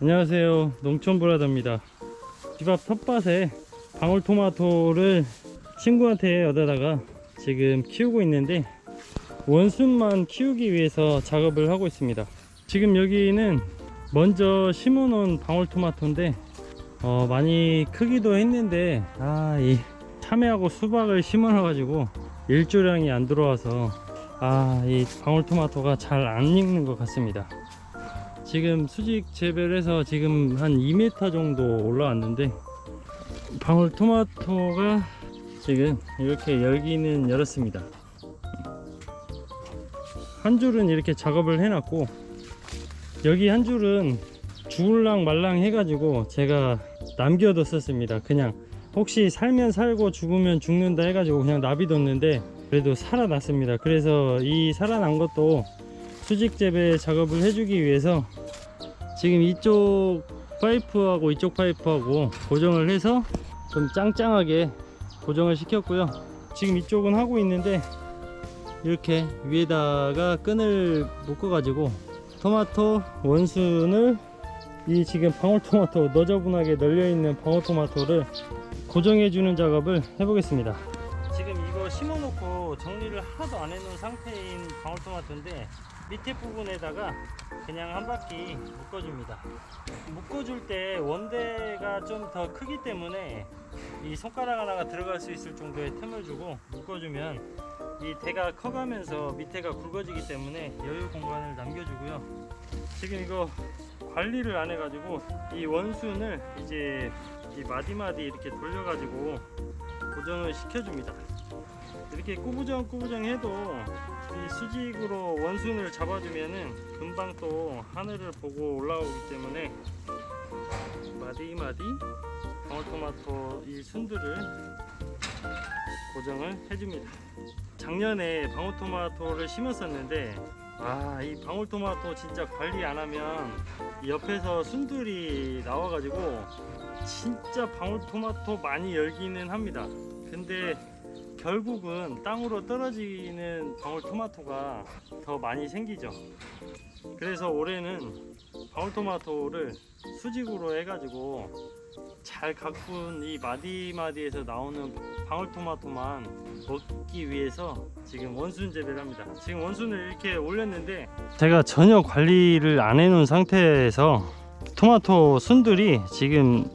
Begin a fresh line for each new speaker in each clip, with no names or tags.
안녕하세요. 농촌브라더입니다. 집 앞 텃밭에 방울토마토를 친구한테 얻어다가 지금 키우고 있는데 원순만 키우기 위해서 작업을 하고 있습니다. 지금 여기는 먼저 심어 놓은 방울토마토인데 어, 많이 크기도 했는데 아 이 참외하고 수박을 심어 놔 가지고 일조량이 안 들어와서 아 이 방울토마토가 잘 안 익는 것 같습니다 지금 수직 재배를 해서 지금 한 2m 정도 올라왔는데 방울토마토가 지금 이렇게 열기는 열었습니다. 한 줄은 이렇게 작업을 해놨고 여기 한 줄은 죽을랑 말랑 해가지고 제가 남겨뒀었습니다. 그냥 혹시 살면 살고 죽으면 죽는다 해가지고 그냥 놔비뒀는데 그래도 살아났습니다. 그래서 이 살아난 것도 수직 재배 작업을 해주기 위해서 지금 이쪽 파이프하고 이쪽 파이프하고 고정을 해서 좀 짱짱하게 고정을 시켰고요. 지금 이쪽은 하고 있는데 이렇게 위에다가 끈을 묶어 가지고 토마토 원순을 이 지금 방울토마토 너저분하게 널려 있는 방울토마토를 고정해 주는 작업을 해보겠습니다. 지금 이거 심어 놓고 정리를 하나도 안 해놓은 상태인 방울토마토인데 밑에 부분에다가 그냥 한 바퀴 묶어줍니다. 묶어줄 때 원대가 좀 더 크기 때문에 이 손가락 하나가 들어갈 수 있을 정도의 틈을 주고 묶어주면 이 대가 커가면서 밑에가 굵어지기 때문에 여유 공간을 남겨주고요. 지금 이거 관리를 안 해가지고 이 원순을 이제 이 마디마디 이렇게 돌려가지고 고정을 시켜줍니다. 이렇게 꾸부정 꾸부정 해도 이 수직으로 원순을 잡아주면은 금방 또 하늘을 보고 올라오기 때문에 마디마디 방울토마토 이 순들을 고정을 해줍니다. 작년에 방울토마토를 심었었는데 아 이 방울토마토 진짜 관리 안 하면 이 옆에서 순들이 나와가지고 진짜 방울토마토 많이 열기는 합니다. 근데 결국은 땅으로 떨어지는 방울토마토가 더 많이 생기죠. 그래서 올해는 방울토마토를 수직으로 해가지고 잘 가꾼 이 마디마디에서 나오는 방울토마토만 먹기 위해서 지금 원순 재배를 합니다. 지금 원순을 이렇게 올렸는데 제가 전혀 관리를 안 해놓은 상태에서 토마토 순들이 지금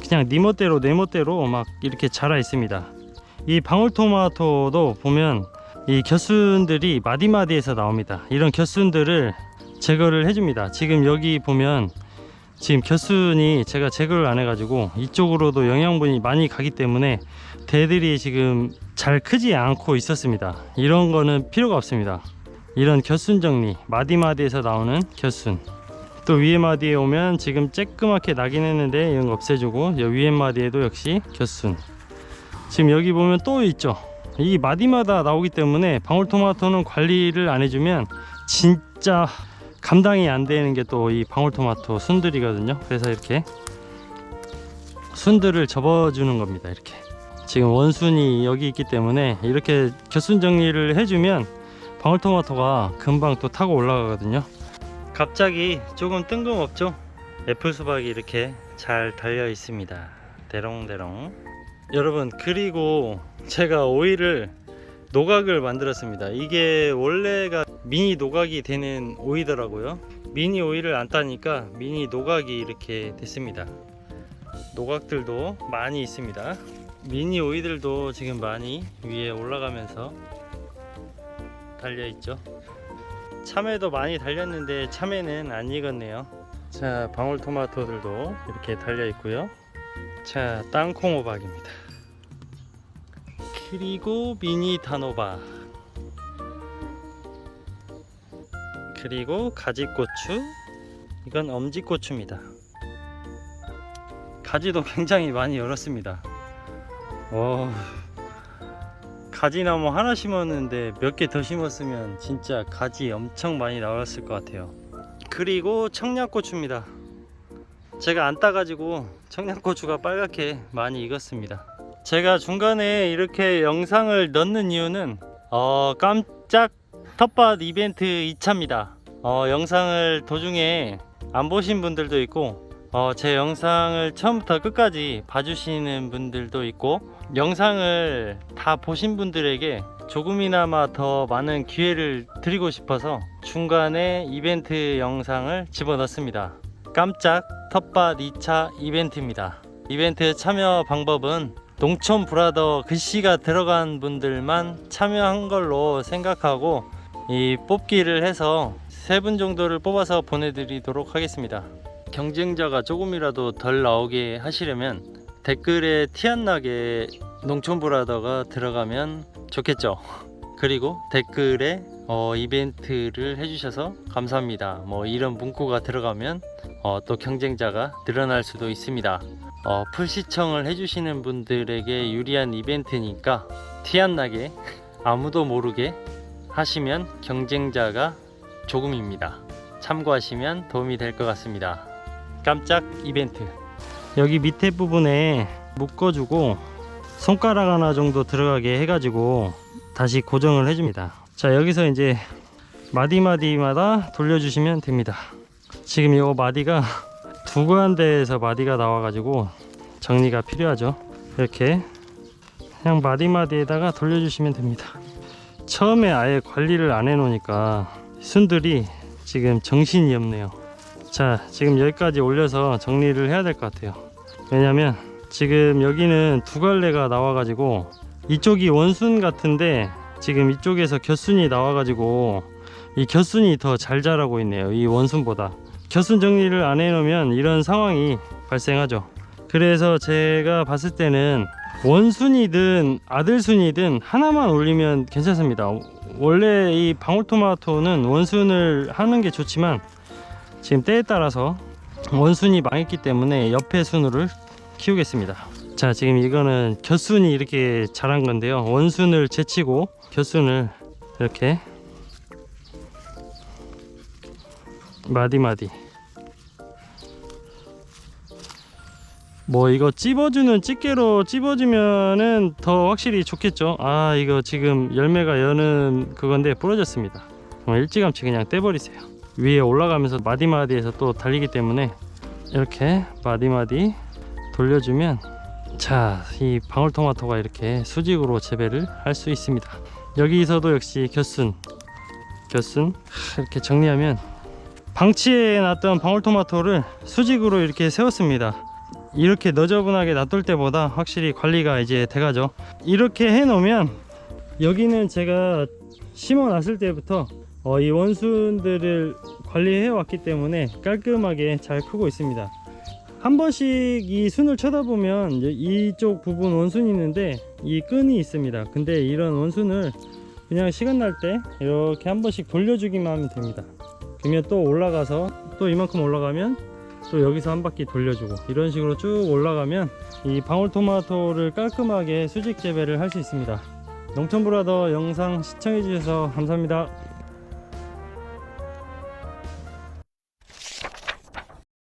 그냥 네 멋대로 내 멋대로 막 이렇게 자라 있습니다. 이 방울토마토도 보면 이 곁순들이 마디마디에서 나옵니다. 이런 곁순들을 제거를 해줍니다. 지금 여기 보면 지금 곁순이 제가 제거를 안 해가지고 이쪽으로도 영양분이 많이 가기 때문에 대들이 지금 잘 크지 않고 있었습니다. 이런 거는 필요가 없습니다. 이런 곁순 정리 마디마디에서 나오는 곁순 또 위에 마디에 오면 지금 쬐끄맣게 나긴 했는데 이런 거 없애주고 여 위에 마디에도 역시 곁순 지금 여기 보면 또 있죠. 이 마디마다 나오기 때문에 방울토마토는 관리를 안 해주면 진짜 감당이 안 되는 게 또 이 방울토마토 순들이거든요. 그래서 이렇게 순들을 접어주는 겁니다 이렇게. 지금 원순이 여기 있기 때문에 이렇게 곁순 정리를 해주면 방울토마토가 금방 또 타고 올라가거든요. 갑자기 조금 뜬금없죠? 애플 수박이 이렇게 잘 달려 있습니다. 대롱대롱 여러분 그리고 제가 오이를 노각을 만들었습니다. 이게 원래가 미니 노각이 되는 오이더라고요. 미니 오이를 안 따니까 미니 노각이 이렇게 됐습니다. 노각들도 많이 있습니다. 미니 오이들도 지금 많이 위에 올라가면서 달려 있죠. 참외도 많이 달렸는데 참외는 안 익었네요. 자 방울토마토들도 이렇게 달려 있고요. 자 땅콩호박입니다 그리고 미니 단호박. 그리고 가지고추. 이건 엄지고추입니다. 가지도 굉장히 많이 열었습니다. 와 가지나무 하나 심었는데 몇 개 더 심었으면 진짜 가지 엄청 많이 나왔을 것 같아요. 그리고 청양고추입니다. 제가 안 따가지고 청양고추가 빨갛게 많이 익었습니다 제가 중간에 이렇게 영상을 넣는 이유는 어, 깜짝 텃밭 이벤트 2차입니다 어, 영상을 도중에 안 보신 분들도 있고 어, 제 영상을 처음부터 끝까지 봐주시는 분들도 있고 영상을 다 보신 분들에게 조금이나마 더 많은 기회를 드리고 싶어서 중간에 이벤트 영상을 집어넣습니다. 깜짝 텃밭 2차 이벤트입니다. 이벤트 참여 방법은 농촌 브라더 글씨가 들어간 분들만 참여한 걸로 생각하고 이 뽑기를 해서 세 분 정도를 뽑아서 보내드리도록 하겠습니다. 경쟁자가 조금이라도 덜 나오게 하시려면 댓글에 티 안 나게 농촌 브라더가 들어가면 좋겠죠. 그리고 댓글에 어, 이벤트를 해주셔서 감사합니다. 뭐 이런 문구가 들어가면 어, 또 경쟁자가 늘어날 수도 있습니다. 어, 풀 시청을 해주시는 분들에게 유리한 이벤트니까 티 안 나게 아무도 모르게 하시면 경쟁자가 조금입니다. 참고하시면 도움이 될 것 같습니다. 깜짝 이벤트. 여기 밑에 부분에 묶어주고 손가락 하나 정도 들어가게 해가지고 다시 고정을 해줍니다. 자 여기서 이제 마디 마디마다 돌려주시면 됩니다. 지금 이 마디가 두 군데에서 마디가 나와가지고 정리가 필요하죠. 이렇게 그냥 마디마디에다가 돌려주시면 됩니다. 처음에 아예 관리를 안 해놓으니까 순들이 지금 정신이 없네요. 자, 지금 여기까지 올려서 정리를 해야 될 것 같아요. 왜냐면 지금 여기는 두 갈래가 나와가지고 이쪽이 원순 같은데 지금 이쪽에서 곁순이 나와가지고 이 곁순이 더 잘 자라고 있네요. 이 원순보다. 곁순 정리를 안 해놓으면 이런 상황이 발생하죠. 그래서 제가 봤을 때는 원순이든 아들순이든 하나만 올리면 괜찮습니다. 원래 이 방울토마토는 원순을 하는 게 좋지만 지금 때에 따라서 원순이 망했기 때문에 옆에 순으를 키우겠습니다. 자, 지금 이거는 곁순이 이렇게 자란 건데요. 원순을 제치고 곁순을 이렇게 마디마디. 뭐 이거 찝어주는 집게로 찝어주면은 더 확실히 좋겠죠. 아 이거 지금 열매가 여는 그건데 부러졌습니다. 일찌감치 그냥 떼버리세요. 위에 올라가면서 마디마디에서 또 달리기 때문에 이렇게 마디마디 돌려주면 자 이 방울토마토가 이렇게 수직으로 재배를 할 수 있습니다. 여기서도 역시 곁순 곁순 이렇게 정리하면 방치해 놨던 방울토마토를 수직으로 이렇게 세웠습니다. 이렇게 너저분하게 놔둘 때보다 확실히 관리가 이제 돼가죠. 이렇게 해 놓으면 여기는 제가 심어 놨을 때부터 어, 이 원순들을 관리해 왔기 때문에 깔끔하게 잘 크고 있습니다. 한 번씩 이 순을 쳐다보면 이쪽 부분 원순이 있는데 이 끈이 있습니다. 근데 이런 원순을 그냥 시간 날 때 이렇게 한 번씩 돌려주기만 하면 됩니다 그러면 또 올라가서 또 이만큼 올라가면 또 여기서 한 바퀴 돌려주고 이런 식으로 쭉 올라가면 이 방울토마토를 깔끔하게 수직 재배를 할 수 있습니다. 농촌브라더 영상 시청해 주셔서 감사합니다